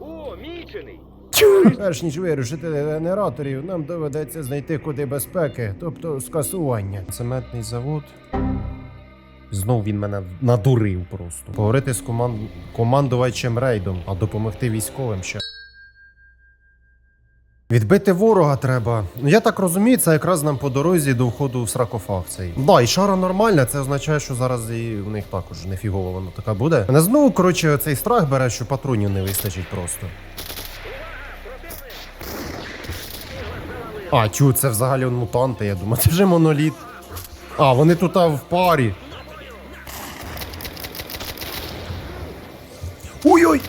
О, мічений! Перш ніж вирушити генераторів, нам доведеться знайти куди безпеки, тобто скасування. Цементний завод. Знов він мене надурив просто. Поговорити з команд... командувачем рейдом, а допомогти військовим ще. Відбити ворога треба. Ну я так розумію, це якраз нам по дорозі до входу в сракофаг цей. Да, і шара нормальна, це означає, що зараз і в них також нефігово воно така буде. Мене знову, коротше, цей страх бере, що патронів не вистачить просто. А, чу, це взагалі мутанти, я думаю. Це вже моноліт. А, вони тут а, в парі. Ой-ой!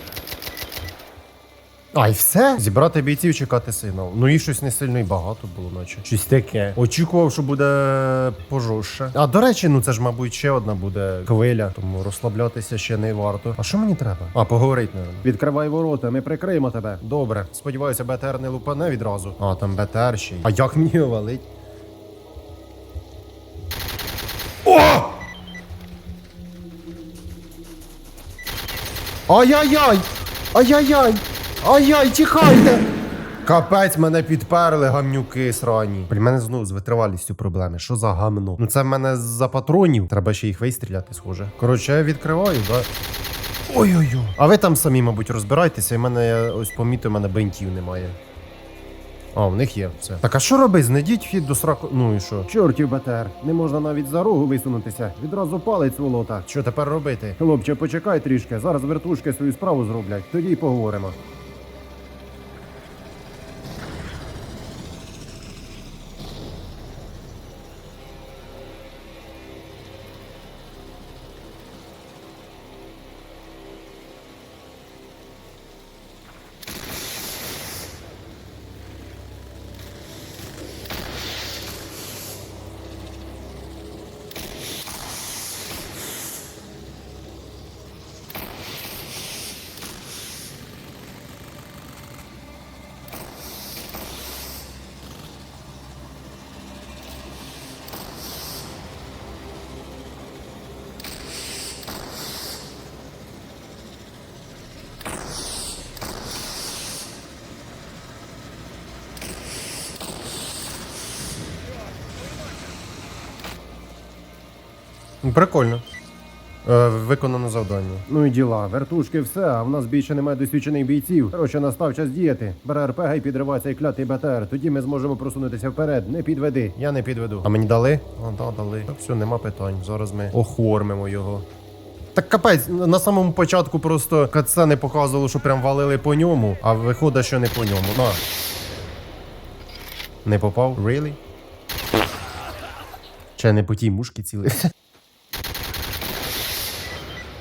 А, і все? Зібрати бійців, чекати сигнал. Ну і щось не сильно і багато було, наче. Щось таке. Очікував, що буде пожорстче. А до речі, ну це ж, мабуть, ще одна буде хвиля, тому розслаблятися ще не варто. А що мені треба? А, поговорить не. Відкривай ворота, ми прикриємо тебе. Добре. Сподіваюся, БТР не лупане відразу. А, там БТР ще. й. А як мені його валить? О! Ай-яй-яй! Ай-яй-яй! Ай-яй, тікайте! Капець, мене підперли гамнюки срані. При мене знову з витривалістю проблеми. Що за гамно? Ну це в мене за патронів. Треба ще їх вистріляти, схоже. Коротше, я відкриваю, да. Ой-ой-ой. А ви там самі, мабуть, розбирайтеся, і в мене я ось помітив, у мене бентів немає. А, в них є все. Так а що робить? Знайдіть вхід до сраку. Ну і що? Чортів БТР. Не можна навіть за рогу висунутися. Відразу палець волота. Що тепер робити? Хлопче, почекай трішки. Зараз вертушки свою справу зроблять. Тоді й поговоримо. Прикольно. Е, виконано завдання. Ну і діла. Вертушки все, а в нас більше немає досвідчених бійців. Коротше, настав час діяти. Бере РПГ і підривай цей клятий БТР. Тоді ми зможемо просунутися вперед. Не підведи. Я не підведу. А мені дали? А, да, дали. Так, все, нема питань. Зараз ми охормимо його. Так капець, на самому початку просто це не показувало, що прям валили по ньому, а виходить, що не по ньому. На. Не попав? Really? Чи не по тій мушці цілився?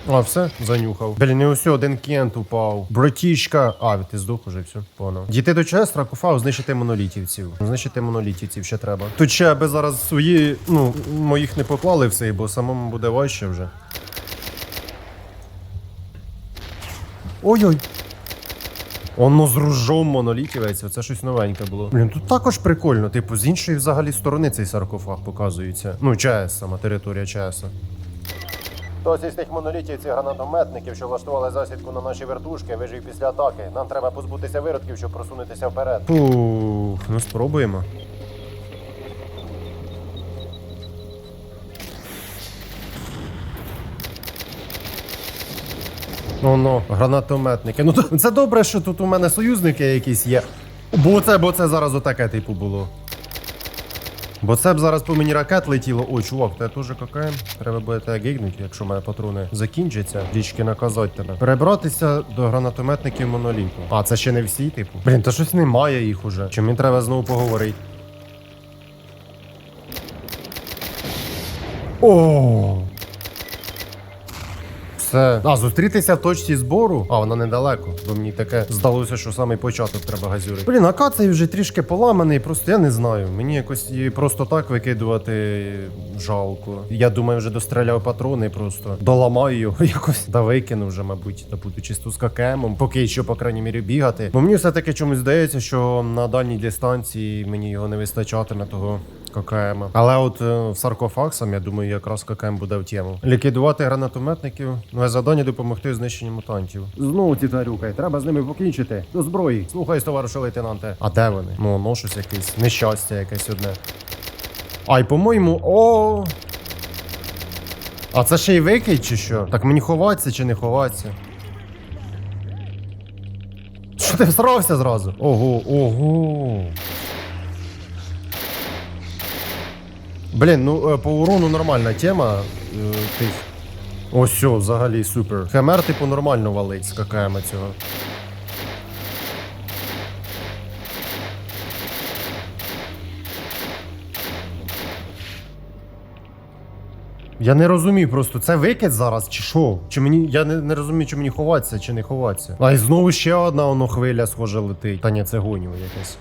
А, все, занюхав. Блін, не усе, один кент упав. Братішка. А, ти здох уже, все, понял. Дійти до ЧС, ракофав, знищити монолітівців. Знищити монолітівців ще треба. Тут ще аби зараз свої, ну, моїх не поклали в цей, бо самому буде важче вже. Ой-ой. Воно з ружом монолітівець, це щось новеньке було. Блін, тут також прикольно. Типу, з іншої взагалі сторони цей саркофаг показується. Ну, ЧАЕС, сама територія ЧАЕС. Хтось із тих монолітівців гранатометників, що влаштували засідку на наші вертушки, вижив після атаки. Нам треба позбутися виродків, щоб просунутися вперед. Фух, ну спробуємо. Ну ну, гранатометники. Ну це добре, що тут у мене союзники якісь є. Бо це, бо це зараз отаке типу було. Бо це б зараз по мені ракет летіло. Ой, чувак, це теж какая. Треба буде тебе гігнути, якщо в мене патрони закінчаться. Річки наказать тебе. Перебратися до гранатометників моноліту. А, це ще не всі, типу. Блін, та щось немає їх уже. Чи мені треба знову поговорити? О! Все. А, зустрітися в точці збору. А, вона недалеко, бо мені таке здалося, що самий початок треба газюрити. Блін, а цей вже трішки поламаний, просто я не знаю. Мені якось її просто так викидувати жалко. Я думаю, вже достріляв патрони, просто доламаю його якось. Да викину вже, мабуть, та буду чисто з ККМом, поки що, по крайній мірі, бігати. Бо мені все-таки чомусь здається, що на дальній дистанції мені його не вистачатиме того. ККМ. Але от е, в саркофаг сам, я думаю, якраз ККМ буде в тему. Ліквідувати гранатометників, нове завдання допомогти у знищенні мутантів. Знову ці тварюки, треба з ними покінчити. До зброї. Слухай, товаришу лейтенанте. А де вони? Ну, ну щось якесь. Нещастя якесь одне. Ай, по-моєму, о. А це ще й викид чи що? Так мені ховатися чи не ховатися? Що ти всрався зразу? Ого, ого. Блін, ну е, по урону нормальна тема. е, Тих. Ось все, взагалі супер. Хемер, типу, нормально валить ККМ цього. Я не розумію просто, це викид зараз чи що? Чи мені. Я не, не розумію, чи мені ховатися, чи не ховатися. А і знову ще одна воно хвиля схоже летить. Та ні, це гонів якесь.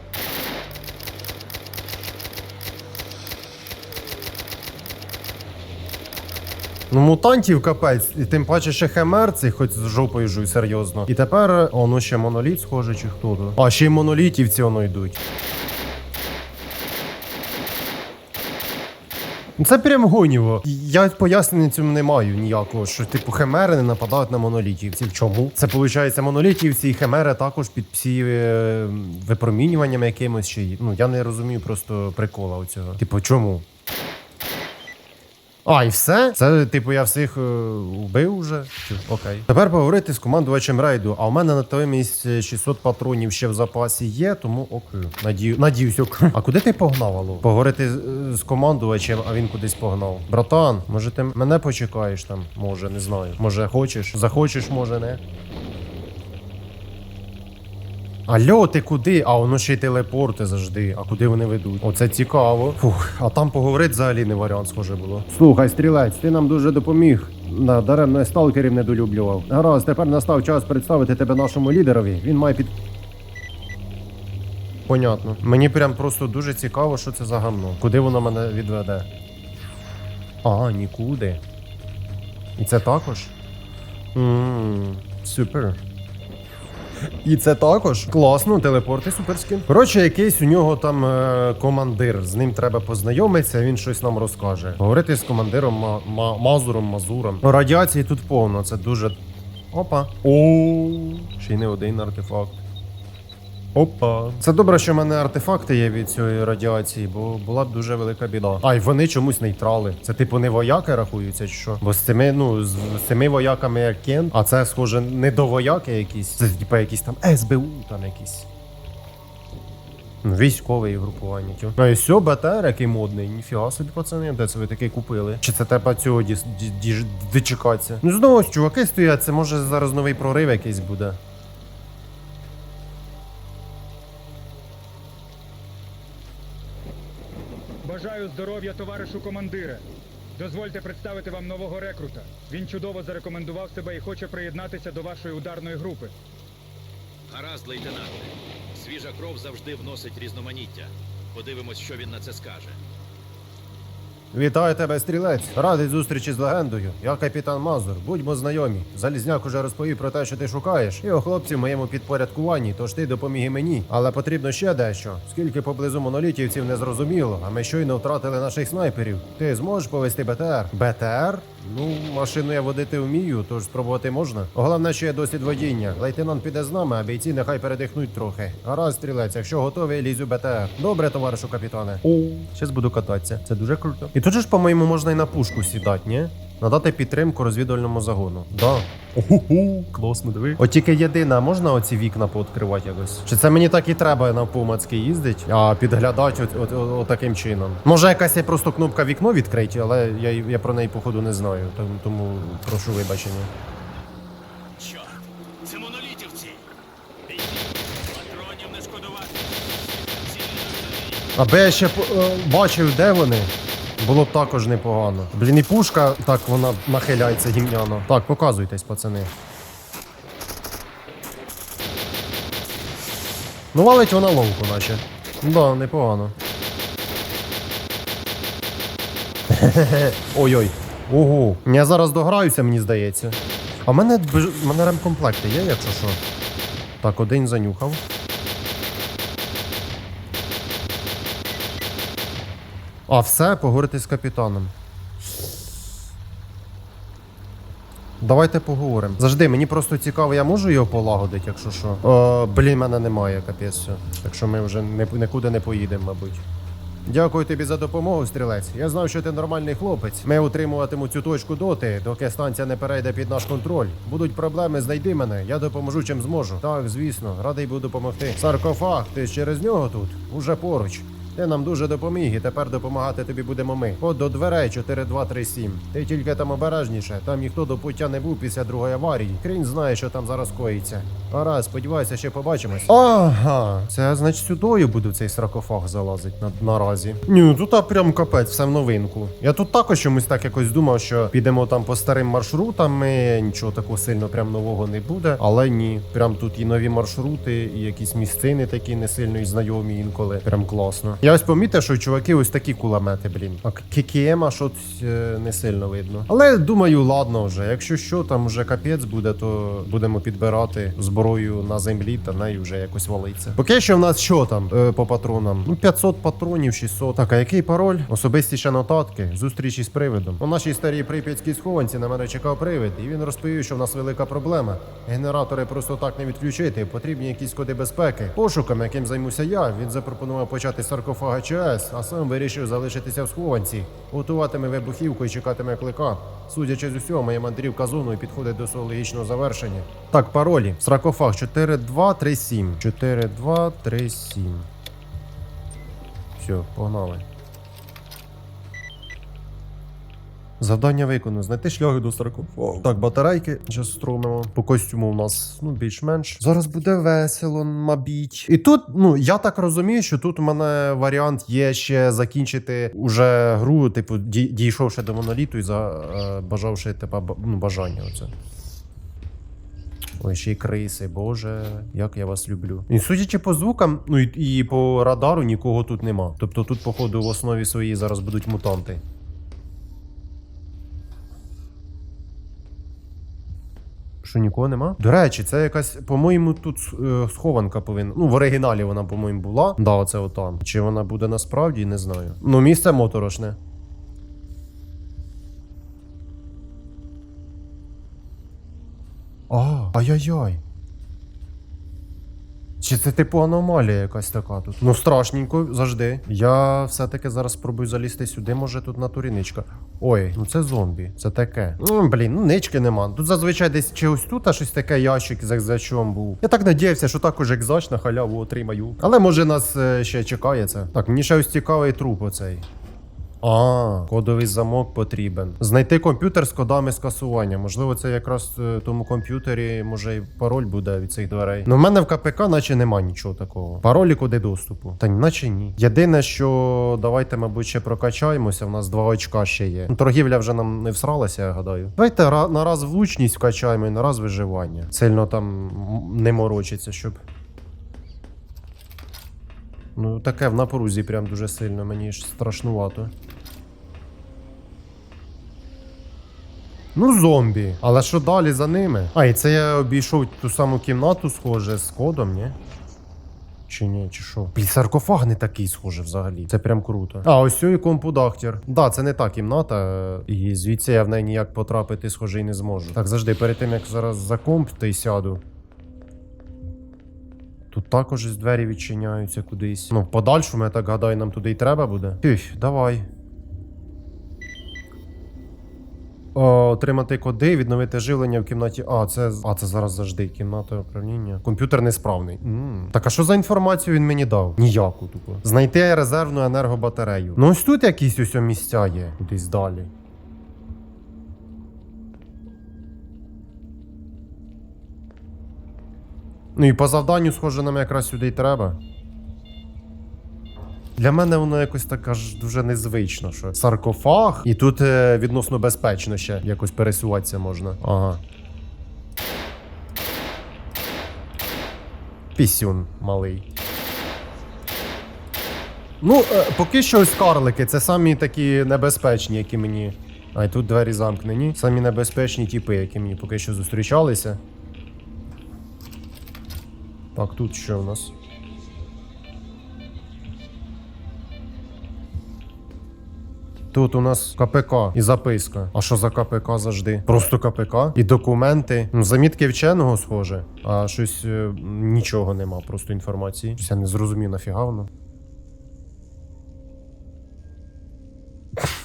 Ну, мутантів капець, і тим паче ще хемер цей, хоч з жопою жуй, серйозно. І тепер, о, ну ще моноліт схоже, чи хто то. А, ще й монолітівці воно йдуть. Ну, Це прям гоніво. Я пояснення цьому не маю ніякого, що типу хемери не нападають на монолітівців. Чому? Це виходить, монолітівці і хемери також під всі е, випромінюваннями якимось ще. Ну я не розумію просто прикола у цього. Типу, чому? А, і все? Це, типу, я всіх е, вбив уже? Окей. Тепер поговорити з командувачем рейду. А у мене на той місці 600 патронів ще в запасі є, тому окей. Надію, надіюсь, окей. А куди ти погнав, алло? Поговорити з командувачем, а він кудись погнав. Братан, може ти мене почекаєш там? Може, не знаю. Може, хочеш? Захочеш, може, не. Алло, ти куди? А воно ще й телепорти завжди. А куди вони ведуть? Оце цікаво. Фух, а там поговорити взагалі не варіант, схоже було. Слухай, стрілець, ти нам дуже допоміг. На даремно я сталкерів недолюблював. Гаразд, тепер настав час представити тебе нашому лідерові. Він має під. Понятно. Мені прям просто дуже цікаво, що це за гамно. Куди воно мене відведе? А, нікуди. І це також? Ммм, супер. І це також класно, телепорти суперські. Коротше, якийсь у нього там е, командир. З ним треба познайомитися, він щось нам розкаже. Говорити з командиром Ма- Ма- Мазуром, Мазуром. Радіації тут повно, це дуже. Опа. О, ще й не один артефакт. Опа. Це добре, що в мене артефакти є від цієї радіації, бо була б дуже велика біда. А й вони чомусь нейтрали. Це типу не вояки рахуються, чи що? Бо з цими, ну, з, з цими вояками як Кен, а це схоже не до вояки якісь. Це типу якісь там СБУ там якісь. Ну, Військове групування. тю. А і все, БТР, який модний. Ніфіга собі, пацани, де це ви такий купили? Чи це треба цього діс- ді- діж- дочекатися? Ну знову ж чуваки стоять, це може зараз новий прорив якийсь буде. Бажаю здоров'я, товаришу командире. Дозвольте представити вам нового рекрута. Він чудово зарекомендував себе і хоче приєднатися до вашої ударної групи. Гаразд, лейтенанте. Свіжа кров завжди вносить різноманіття. Подивимось, що він на це скаже. Вітаю тебе, стрілець. Радий зустрічі з легендою. Я капітан Мазур. Будьмо знайомі. Залізняк уже розповів про те, що ти шукаєш. Його хлопці в моєму підпорядкуванні, тож ти допоміг і мені. Але потрібно ще дещо. Скільки поблизу монолітівців не зрозуміло, а ми щойно втратили наших снайперів. Ти зможеш повести БТР? БТР? Ну, машину я водити вмію, тож спробувати можна. Головне, що є досвід водіння. Лейтенант піде з нами, а бійці нехай передихнуть трохи. Гаразд, стрілець, якщо готовий, лізь у БТР. Добре, товаришу капітане. О, зараз буду кататися. Це дуже круто. І тут же ж, по-моєму, можна і на пушку сідати, ні? Надати підтримку розвідувальному загону. Да. Оху, класно, диви. От тільки єдине, можна оці вікна пооткривати якось? Чи це мені так і треба на помацьки їздить, а підглядати от, от, от, от таким чином? Може якась є просто кнопка вікно відкриті, але я, я про неї походу не знаю, тому, тому прошу вибачення. Чорт, це монолітівці! Патронів не шкодувати. Аби я ще е, бачив, де вони. Було також непогано. Блін, і пушка, так вона нахиляється гімняно. Так, показуйтесь, пацани. Ну, валить вона ловку, наче. Да, непогано. Ой-ой. Ого. Я зараз дограюся, мені здається. А в мене, мене ремкомплекти є, якщо що. Так, один занюхав. А, все, поговорити з капітаном. Давайте поговоримо. Завжди, мені просто цікаво, я можу його полагодити, якщо що. О, блін, мене немає, капець. Так що ми вже нікуди не поїдемо, мабуть. Дякую тобі за допомогу, стрілець. Я знав, що ти нормальний хлопець. Ми утримуватимемо цю точку доти, доки станція не перейде під наш контроль. Будуть проблеми, знайди мене. Я допоможу чим зможу. Так, звісно, радий буду допомогти. Саркофаг, ти через нього тут? Уже поруч. Ти нам дуже допоміг, і тепер допомагати тобі будемо ми. От до дверей 4237. Ти тільки там обережніше. Там ніхто до пуття не був після другої аварії. Крінь знає, що там зараз коїться. Гаразд, сподіваюся, ще побачимось. Ага, це значить сюдою буду цей саркофаг залазить на, наразі. Ні, ну тут а прям капець, все в новинку. Я тут також чомусь так якось думав, що підемо там по старим маршрутам. і Нічого такого сильно прям нового не буде. Але ні, прям тут і нові маршрути, і якісь місцини такі не сильно і знайомі інколи. Прям класно. Я ось помітив, що чуваки ось такі кулемети, блін. А ККМа щось не сильно видно. Але думаю, ладно вже. Якщо що, там вже капець буде, то будемо підбирати зброю на землі та нею вже якось валиться. Поки що в нас що там е, по патронам? Ну 500 патронів, 600. Так, а який пароль? Особисті ще нотатки, зустрічі з привидом. У нашій старій прип'ятській схованці на мене чекав привид, і він розповів, що в нас велика проблема. Генератори просто так не відключити. Потрібні якісь коди безпеки. Пошуком, яким займуся я, він запропонував почати з саркофага ЧАЕС, а сам вирішив залишитися в схованці. Готуватиме вибухівку і чекатиме клика. Судячи з усього, моя мандрівка зоною підходить до свого логічного завершення. Так, паролі. Саркофаг 4237. 4237. Все, погнали. Завдання виконано. Знайти шлях до саркофагу. Так, батарейки зараз струмимо. По костюму у нас ну більш-менш. Зараз буде весело, мабуть. І тут, ну я так розумію, що тут у мене варіант є ще закінчити уже гру, типу, дійшовши до моноліту і за е, типа ну, бажання. Оце. Ой, ще й криси, боже, як я вас люблю. І судячи по звукам, ну і, і по радару нікого тут нема. Тобто тут, походу, в основі своїй зараз будуть мутанти. Що нікого нема? До речі, це якась, по-моєму, тут е, схованка повинна. Ну, в оригіналі вона, по-моєму, була. Да, оце отам. Чи вона буде насправді, не знаю. Ну, місце моторошне. А, ай-яй-яй. Чи це типу аномалія якась така тут? Ну страшненько, завжди. Я все-таки зараз спробую залізти сюди, може тут на туріничка. Ой, ну це зомбі, це таке. Ну, блін, ну нички нема. Тут зазвичай десь чи ось тут, а щось таке ящик з екзачом був. Я так надіявся, що також екзач на халяву отримаю. Але може нас е, ще чекає це. Так, мені ще ось цікавий труп оцей. А, кодовий замок потрібен. Знайти комп'ютер з кодами скасування. Можливо, це якраз е, в тому комп'ютері, може, і пароль буде від цих дверей. Ну, в мене в КПК, наче нема нічого такого. Пароль і коди доступу. Та наче ні. Єдине, що давайте, мабуть, ще прокачаємося. У нас два очка ще є. Ну, торгівля вже нам не всралася, я гадаю. Давайте на раз влучність вкачаємо і на раз виживання. Сильно там не морочиться, щоб. Ну, таке в напрузі прям дуже сильно, мені ж страшнувато. Ну, зомбі. Але що далі за ними? А, і це я обійшов ту саму кімнату, схоже, з кодом, ні? Чи ні, чи що? Блін, саркофаг не такий схоже взагалі. Це прям круто. А, ось цей компудахтер. Да, це не та кімната, і звідси я в неї ніяк потрапити, схоже, і не зможу. Так, завжди, перед тим як зараз за комп та й сяду. Тут також двері відчиняються кудись. Ну, подальшому, я так гадаю, нам туди й треба буде. Тих, давай. О, отримати коди, відновити живлення в кімнаті. А, це. А, це зараз завжди кімната управління. Комп'ютер несправний. Так, а що за інформацію він мені дав? Ніяку тупо. Знайти резервну енергобатарею. Ну ось тут якісь ось місця є, кудись далі. Ну і по завданню, схоже, нам якраз сюди й треба. Для мене воно якось так аж дуже незвично, що саркофаг, і тут е, відносно безпечно ще якось пересуватися можна. Ага. Пісюн малий. Ну, е, поки що ось карлики, це самі такі небезпечні, які мені. А і тут двері замкнені. Самі небезпечні типи, які мені поки що зустрічалися. Так, тут що у нас? Тут у нас КПК і записка. А що за КПК завжди? Просто КПК і документи. Ну, замітки вченого схоже, а щось е, нічого нема, просто інформації. Щось я не зрозумів нафіга воно.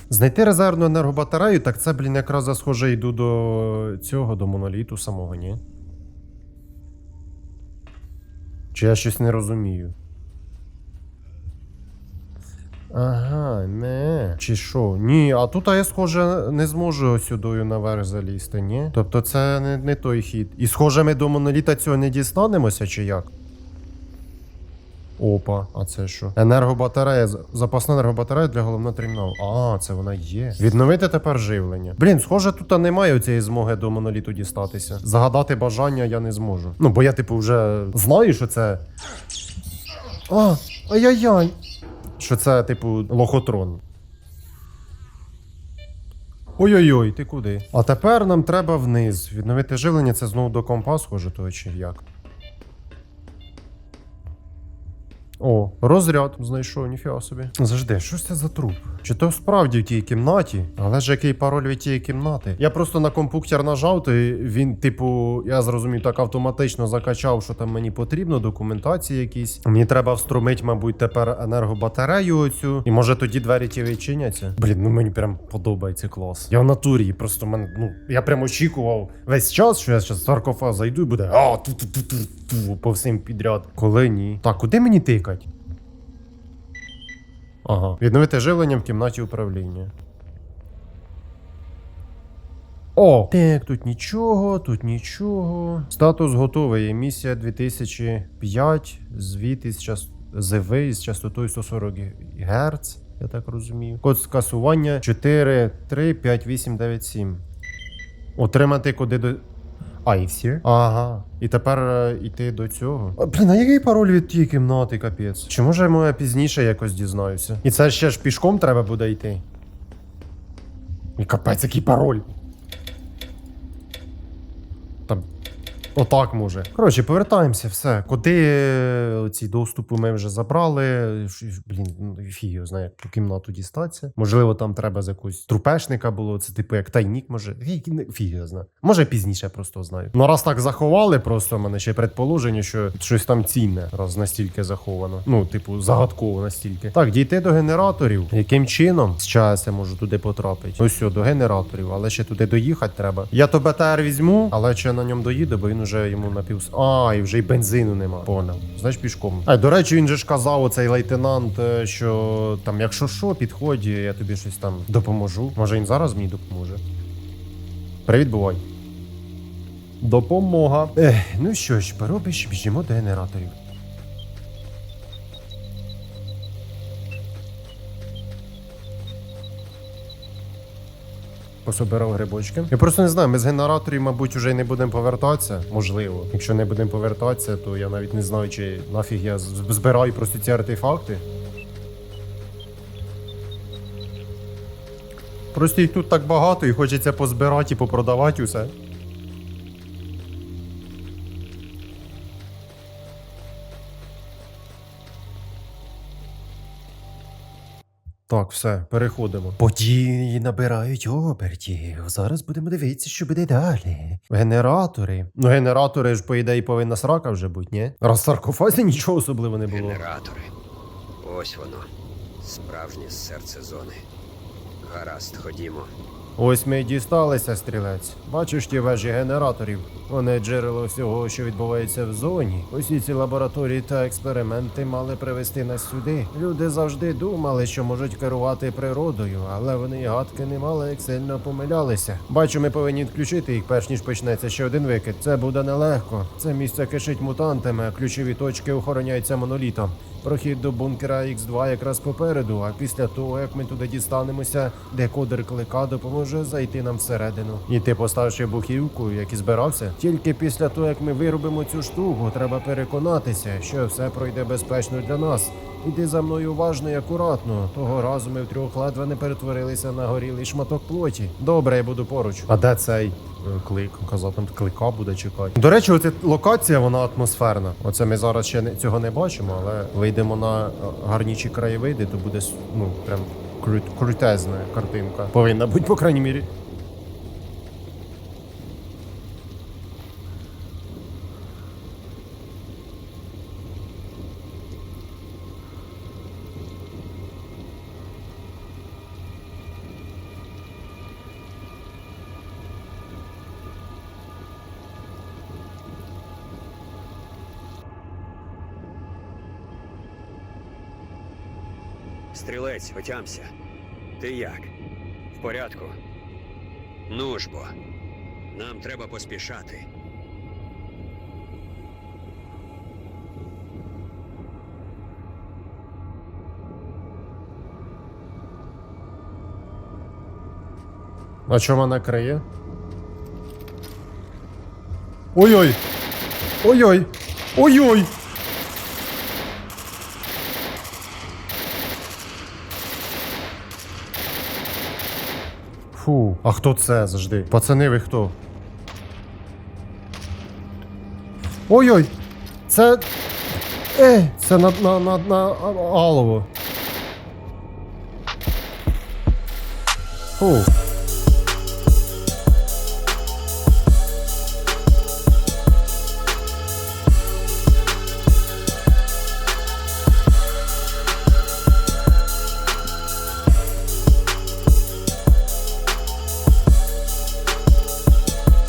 Знайти резервну енергобатарею, так це, блін, якраз я, схоже йду до цього, до моноліту самого, ні? Чи я щось не розумію? Ага, не. Чи що? Ні, а тут я, схоже, не зможу сюдою наверх залізти, ні? Тобто це не, не той хід. І схоже, ми до моноліта цього не дістанемося, чи як? Опа, а це що? Енергобатарея, запасна енергобатарея для головного терміналу. А, це вона є. Відновити тепер живлення. Блін, схоже, тут немає цієї змоги до моноліту дістатися. Загадати бажання я не зможу. Ну, бо я, типу, вже знаю, що це. А, ай-яй-яй. Що це, типу, лохотрон. Ой-ой-ой, ти куди? А тепер нам треба вниз. Відновити живлення це знову до компа схоже, то чи як? О, розряд знайшов, ніфіга собі. Завжди, що це за труп? Чи то справді в тій кімнаті? Але ж який пароль від тієї кімнати? Я просто на компуктер нажав, то він, типу, я зрозумів, так автоматично закачав, що там мені потрібно, документації якісь. Мені треба встромити, мабуть, тепер енергобатарею оцю. І може тоді двері ті відчиняться. Блін, ну мені прям подобається клас. Я в натурі, просто мене, ну, я прям очікував весь час, що я зараз в саркофаг зайду і буде а ту ту ту ту ту по всім підряд. Коли ні. Так, куди мені тикать? Ага. Відновити живлення в кімнаті управління. О! Так, тут нічого, тут нічого. Статус готовий. Емісія 2005. Звіт із час... ЗВ із частотою 140 Гц. Я так розумію. Код скасування 43587. Отримати коди до. А, і всі? Ага. І тепер е, йти до цього. А, блін, а який пароль від тієї кімнати, капець? Чи може я я пізніше якось дізнаюся? І це ще ж пішком треба буде йти. І капець, який пароль. Отак може. Коротше, повертаємося, все. Куди е, ці доступи ми вже забрали. Блін, ну, фіг знає, ту кімнату дістатися. Можливо, там треба з якогось трупешника було. Це типу як тайнік, може. Фіг, його знає. Може пізніше просто знаю. Ну раз так заховали, просто в мене ще предположення, що щось там цінне, раз настільки заховано. Ну, типу, загадково настільки. Так, дійти до генераторів. Яким чином? З часу можу туди потрапити. Ось сюди, до генераторів, але ще туди доїхати треба. Я то БТР візьму, але ще на ньому доїду, бо він уже йому напів. А, і вже й бензину нема. Поняв. Знаєш, пішком. А до речі, він же ж казав, оцей лейтенант, е, що там, якщо що, підходь, я тобі щось там допоможу. Може він зараз мені допоможе. Привіт, бувай. Допомога. Ех, ну що ж, поробиш, біжимо до генераторів. Пособирав грибочки. Я просто не знаю, ми з генераторів, мабуть, вже й не будемо повертатися. Можливо. Якщо не будемо повертатися, то я навіть не знаю, чи нафіг я збираю просто ці артефакти. Просто їх тут так багато і хочеться позбирати і попродавати усе. Так, все, переходимо. Події набирають обертів. Зараз будемо дивитися, що буде далі. Генератори. Ну, генератори ж, по ідеї, повинна срака вже бути, ні? Раз саркофазі нічого особливо не було. Генератори. Ось воно. Справжнє серце зони. Гаразд, ходімо. Ось ми й дісталися, стрілець. Бачиш ті вежі генераторів. Вони джерело всього, що відбувається в зоні. Усі ці лабораторії та експерименти мали привести нас сюди. Люди завжди думали, що можуть керувати природою, але вони гадки не мали, як сильно помилялися. Бачу, ми повинні відключити їх, перш ніж почнеться ще один викид. Це буде нелегко. Це місце кишить мутантами, а ключові точки охороняються монолітом. Прохід до бункера X2 якраз попереду, а після того, як ми туди дістанемося, декодер клика допоможе зайти нам всередину. І ти поставши бухівку, як і збирався. Тільки після того, як ми виробимо цю штуку, треба переконатися, що все пройде безпечно для нас. Іди за мною уважно і акуратно. Того разу ми втрьох ледве не перетворилися на горілий шматок плоті. Добре, я буду поруч. А де цей е, клик? Казав, там клика буде чекати. До речі, оця локація вона атмосферна. Оце ми зараз ще цього не бачимо, але вийдемо на е, гарніші краєвиди, то буде ну прям крут, крутезна картинка. Повинна бути, по крайній мірі. Стрілець, отямся. Ти як? В порядку? Ну ж бо. Нам треба поспішати. А що мене криє? Ой-ой! Ой-ой! Ой-ой! Фу, а хто це завжди? Пацани, ви хто? Ой-ой! Це. Е, це на, на, на, на Алово. Фу.